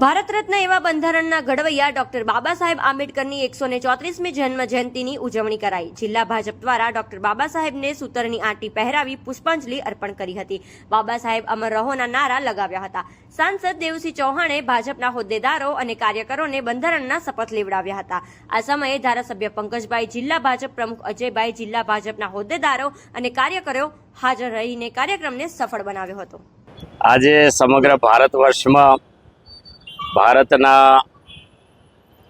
ભારત રત્ન એવા બંધારણના ઘડવૈયા ડોક્ટર બાબા સાહેબ આંબેડકરની એકસો ને ચોત્રીસમી જન્મ જયંતિની ઉજવણી કરાઈ. જિલ્લા ભાજપ દ્વારા ડોક્ટર બાબા સાહેબને સૂતરની આંટી પહેરાવી પુષ્પાંજલિ અર્પણ કરી હતી. બાબા સાહેબ અમર રહોના નારા લગાવ્યા હતા. સાંસદ દેવસિંહ ચૌહાણે ભાજપના હોદ્દેદારો અને કાર્યકરોને બંધારણના શપથ લેવડાવ્યા હતા. આ સમયે ધારાસભ્ય પંકજભાઈ, જિલ્લા ભાજપ પ્રમુખ અજયભાઈ, જિલ્લા ભાજપના હોદ્દેદારો અને કાર્યકરો હાજર રહીને કાર્યક્રમને સફળ બનાવ્યો હતો. આજે સમગ્ર ભારત વર્ષમાં ભારતના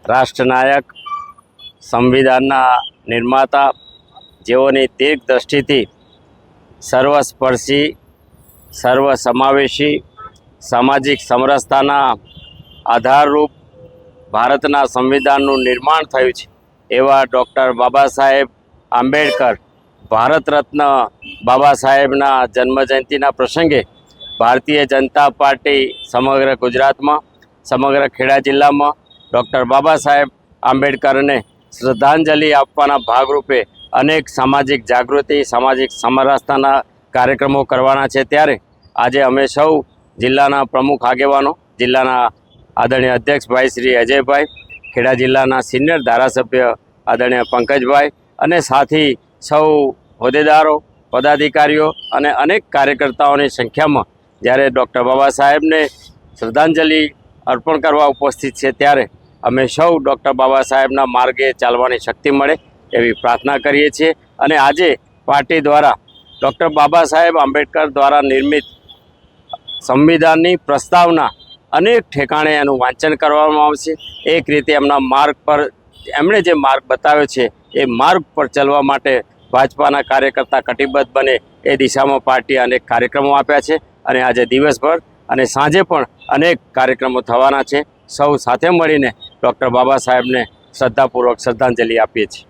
રાષ્ટ્રનાયક, સંવિધાનના નિર્માતા, જેઓની દીર્ઘ દ્રષ્ટિથી સર્વસ્પર્શી, સર્વસમાવેશી, સામાજિક સમરસતાના આધારરૂપ ભારતના સંવિધાનનું નિર્માણ થયું છે. એવા ડૉક્ટર બાબા સાહેબ આંબેડકર, ભારત રત્ન બાબા સાહેબના જન્મજયંતિના પ્રસંગે ભારતીય જનતા પાર્ટી સમગ્ર ગુજરાતમાં સમગ્ર ખેડા જિલ્લામાં ડૉક્ટર બાબા સાહેબ આંબેડકરને શ્રદ્ધાંજલિ આપવાના ભાગરૂપે અનેક સામાજિક જાગૃતિ, સામાજિક સમરસતાના કાર્યક્રમો કરવાના છે. ત્યારે આજે અમે સૌ જિલ્લાના પ્રમુખ આગેવાનો, જિલ્લાના આદરણીય અધ્યક્ષભાઈ શ્રી અજયભાઈ, ખેડા જિલ્લાના સિનિયર ધારાસભ્ય આદરણીય પંકજભાઈ અને સાથી સૌ હોદ્દેદારો, પદાધિકારીઓ અને અનેક કાર્યકર્તાઓની સંખ્યામાં જ્યારે ડૉક્ટર બાબા સાહેબને શ્રદ્ધાંજલિ અર્પણ કરવા ઉપસ્થિત છે ત્યારે અમે સૌ ડૉક્ટર બાબા સાહેબના માર્ગે ચાલવાની શક્તિ મળે એવી પ્રાર્થના કરીએ છીએ. અને આજે પાર્ટી દ્વારા ડૉક્ટર બાબા સાહેબ આંબેડકર દ્વારા નિર્મિત સંવિધાનની પ્રસ્તાવના અનેક ઠેકાણે એનું વાંચન કરવામાં આવશે. એક રીતે એમના માર્ગ પર એમણે જે માર્ગ બતાવ્યો છે એ માર્ગ પર ચાલવા માટે ભાજપાના કાર્યકર્તા કટિબદ્ધ બને એ દિશામાં પાર્ટીએ અનેક કાર્યક્રમો આપ્યા છે. અને આજે દિવસભર અને સાંજે પણ અનેક કાર્યક્રમો થવાના છે. સૌ સાથે મળીને ડૉક્ટર બાબા સાહેબને શ્રદ્ધાપૂર્વક શ્રદ્ધાંજલિ આપીએ છીએ.